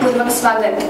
स्वागत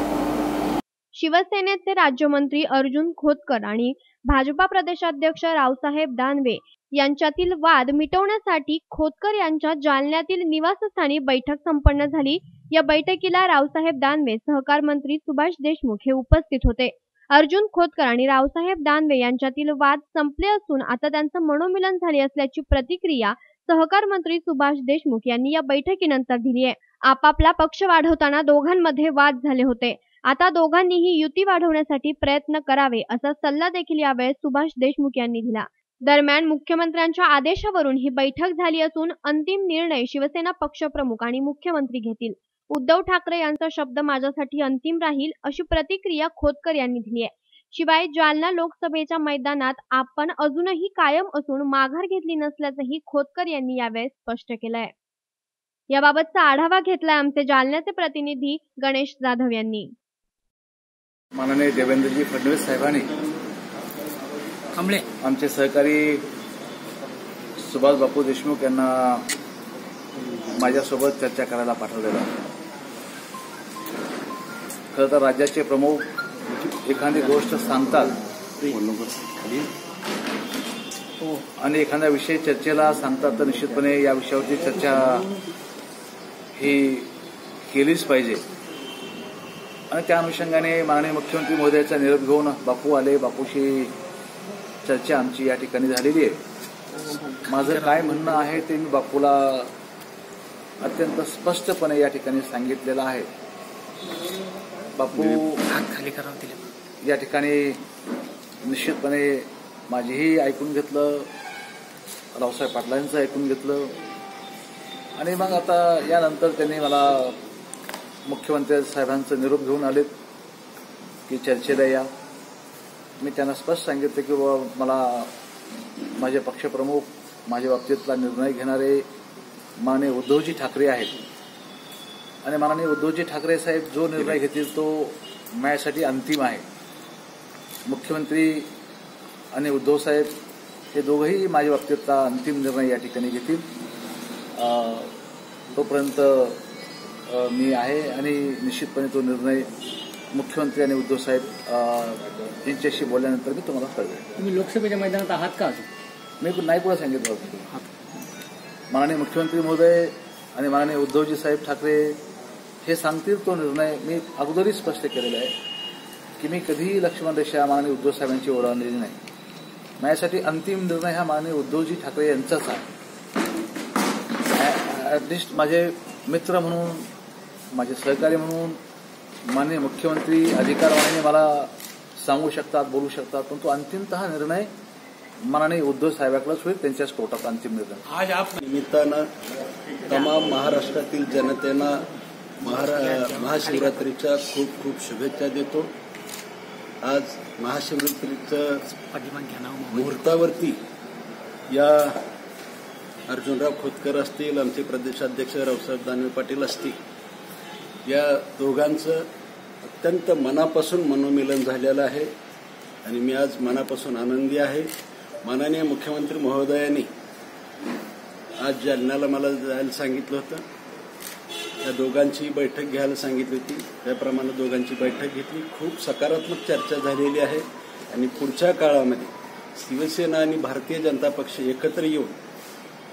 शिवसेनेचे राज्यमंत्री अर्जुन खोतकर आणि भाजपा प्रदेशाध्यक्ष रावसाहेब दानवे यांच्यातील वाद मिटवण्यासाठी खोतकर यांच्या जालन्यातील निवासस्थानी बैठक संपन्न झाली. या बैठकीला रावसाहेब दानवे सहकार मंत्री सुभाष देशमुख हे उपस्थित होते. अर्जुन खोतकर आणि रावसाहेब दानवे यांच्यातील वाद संपले असून आता त्यांचं मनोमिलन झाले असल्याची प्रतिक्रिया सहकार मंत्री सुभाष देशमुख यांनी या बैठकीनंतर दिली आहे. आपापला पक्ष वाढवताना दोघांमध्ये वाद झाले होते. आता दोघांनीही युती वाढवण्यासाठी प्रयत्न करावे असा सल्ला देखील यावेळेस सुभाष देशमुख यांनी दिला. दरम्यान मुख्यमंत्र्यांच्या आदेशावरून ही बैठक झाली असून अंतिम निर्णय शिवसेना पक्षप्रमुख आणि मुख्यमंत्री घेतील. उद्धव ठाकरे यांचा शब्द माझ्यासाठी अंतिम राहील अशी प्रतिक्रिया खोतकर यांनी दिली आहे. शिवाय जालना लोकसभेच्या मैदानात आपण अजूनही कायम असून माघार घेतली नसल्याचंही खोतकर यांनी यावेळेस स्पष्ट केलंय. याबाबतचा आढावा घेतलाय आमचे जालन्याचे प्रतिनिधी गणेश जाधव यांनी. माननीय देवेंद्रजी फडणवीस साहेबांनी आमचे सहकारी सुभाष बापू देशमुख यांना माझ्यासोबत चर्चा करायला पाठवलेलं खरं तर राज्याचे प्रमुख एखादी गोष्ट सांगतात आणि एखाद्या विषय चर्चेला सांगतात तर निश्चितपणे या विषयावरची चर्चा ही केलीच पाहिजे. आणि त्या अनुषंगाने माननीय मुख्यमंत्री महोदयाचा निरोप घेऊन बापू आले. बापूशी चर्चा आमची या ठिकाणी झालेली आहे. माझं काय म्हणणं आहे ते मी बापूला अत्यंत स्पष्टपणे या ठिकाणी सांगितलेलं आहे. बापू खाली या ठिकाणी निश्चितपणे माझेही ऐकून घेतलं. रावसाहेब पाटलांचं ऐकून घेतलं. आणि मग आता यानंतर त्यांनी मला मुख्यमंत्री साहेबांचं निरोप घेऊन आलेत की चर्चेला या. मी त्यांना स्पष्ट सांगितलं की बाबा मला माझे पक्षप्रमुख माझ्या बाबतीतला निर्णय घेणारे माननीय उद्धवजी ठाकरे आहेत. आणि माननीय उद्धवजी ठाकरे साहेब जो निर्णय घेतील तो माझ्यासाठी अंतिम आहे. मुख्यमंत्री आणि उद्धव साहेब हे दोघंही माझ्या बाबतीतला अंतिम निर्णय या ठिकाणी घेतील. तोपर्यंत मी आहे आणि निश्चितपणे तो निर्णय मुख्यमंत्री आणि उद्धव साहेब यांच्याशी बोलल्यानंतर मी तुम्हाला कळवेन तुम्ही लोकसभेच्या मैदानात आहात का मी नाही पुढे सांगितलं होतं. माननीय मुख्यमंत्री महोदय आणि माननीय उद्धवजी साहेब ठाकरे हे सांगतील तो निर्णय मी अगोदरही स्पष्ट केलेला आहे की मी कधीही लक्ष्मण रेषा माननीय उद्धव साहेबांची ओढवलेली नाही. माझ्यासाठी अंतिम निर्णय हा माननीय उद्धवजी ठाकरे यांचाच आहे. ॲटलिस्ट माझे मित्र म्हणून माझे सहकारी म्हणून माननीय मुख्यमंत्री अधिकारवाणीने मला सांगू शकतात बोलू शकतात. पण तो अंतिमतः निर्णय माननीय उद्धव साहेबाकडेच होईल त्यांच्याच कोर्टात अंतिम निर्णय. आज आप निमित्तानं तमाम महाराष्ट्रातील जनतेना महारा महाशिवरात्रीच्या खूप खूप शुभेच्छा देतो. आज महाशिवरात्रीचं ना मुहूर्तावरती या अर्जुनराव खोतकर असतील आमचे प्रदेशाध्यक्ष रावसाहेब दानवे पाटील असतील. या दोघांचं अत्यंत मनापासून मनोमिलन झालेलं आहे आणि मी आज मनापासून आनंदी आहे. माननीय मुख्यमंत्री महोदयांनी आज जालन्याला मला जायला सांगितलं होतं त्या दोघांची बैठक घ्यायला सांगितली होती. त्याप्रमाणे दोघांची बैठक घेतली. खूप सकारात्मक चर्चा झालेली आहे आणि पुढच्या काळामध्ये शिवसेना आणि भारतीय जनता पक्ष एकत्र येऊन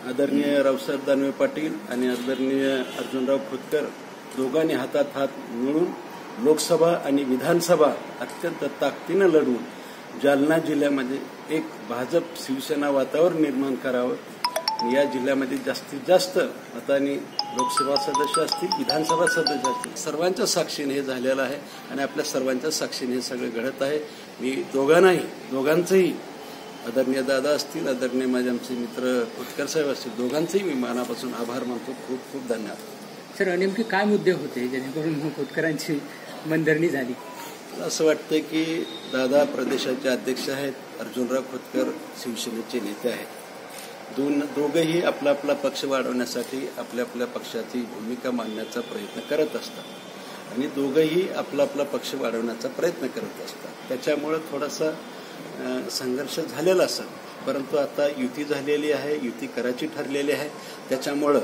आदरणीय रावसाहेब दानवे पाटील आणि आदरणीय अर्जुनराव खोतकर दोघांनी हातात हात मिळून लोकसभा आणि विधानसभा अत्यंत ताकदीनं लढवून जालना जिल्ह्यामध्ये एक भाजप शिवसेना वातावरण निर्माण करावं. या जिल्ह्यामध्ये जास्तीत जास्त मतांनी लोकसभा सदस्य असतील विधानसभा सदस्य असतील. सर्वांच्या साक्षीने हे झालेलं आहे आणि आपल्या सर्वांच्या साक्षीने हे सगळं घडत आहे. मी दोघांनाही दोघांचंही आदरणीय दादा असतील आदरणीय माझे आमचे मित्र खोतकर साहेब असतील दोघांचेही मी मनापासून आभार मानतो. खूप खूप धन्यवाद. सर नेमके काय मुद्दे होते जेणेकरून खोतकरांची मनधरणी झाली? मला असं वाटतं की दादा प्रदेशाचे अध्यक्ष आहेत अर्जुनराव खोतकर शिवसेनेचे नेते आहेत. दोन दोघंही आपला आपला पक्ष वाढवण्यासाठी आपल्या आपल्या पक्षाची भूमिका मांडण्याचा प्रयत्न करत असतात. आणि दोघंही आपला आपला पक्ष वाढवण्याचा प्रयत्न करत असतात. त्याच्यामुळं थोडासा संघर्ष झालेला असत परंतु आता युती झालेली आहे युती करायची ठरलेली आहे. त्याच्यामुळं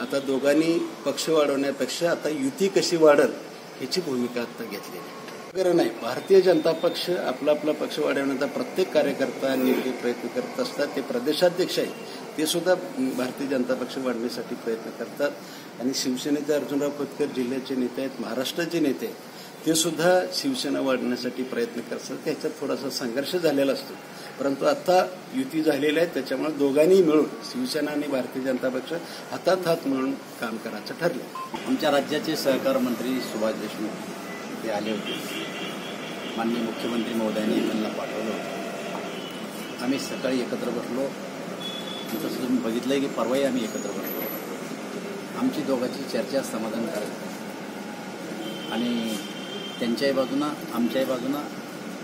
आता दोघांनी पक्ष वाढवण्यापेक्षा आता युती कशी वाढल याची भूमिका आता घेतलेली आहे. वगैरे नाही भारतीय जनता पक्ष आपला आपला पक्ष वाढवण्याचा प्रत्येक कार्यकर्ता नेते प्रयत्न करत असतात. ते प्रदेशाध्यक्ष आहेत. ते सुद्धा भारतीय जनता पक्ष वाढण्यासाठी प्रयत्न करतात. आणि शिवसेनेचे अर्जुनराव खोतकर जिल्ह्याचे नेते आहेत महाराष्ट्राचे नेते आहेत. ते सुद्धा शिवसेना वाढण्यासाठी प्रयत्न करतात. त्याच्यात थोडासा संघर्ष झालेला असतो. परंतु आता युती झालेली आहे त्याच्यामुळे दोघांनी मिळून शिवसेना आणि भारतीय जनता पक्ष हातात हात मिळून काम करायचं ठरलं आमच्या राज्याचे सहकार मंत्री सुभाष देशमुख ते आले होते. माननीय मुख्यमंत्री महोदयांनी त्यांना पाठवलं होतं. आम्ही सकाळी एकत्र बसलो. तसं तुम्ही बघितलंय की परवाही आम्ही एकत्र बसलो. आमची दोघांची चर्चा समाधानकारक. आणि त्यांच्याही बाजूनं आमच्याही बाजूनं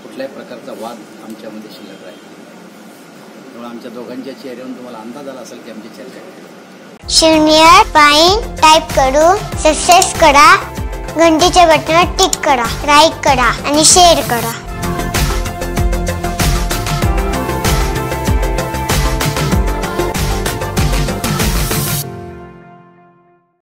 कुठल्याही प्रकारचा वाद आमच्यामध्ये शिल्लक राहील. त्यामुळे आमच्या दोघांच्या चेहऱ्यावरून तुम्हाला अंदाज आला असेल की आमची चर्चा शून्य पाईन टाईप करू सक्सेस करा घंटीच्या बटनावर टिक करा लाईक करा आणि शेअर करा.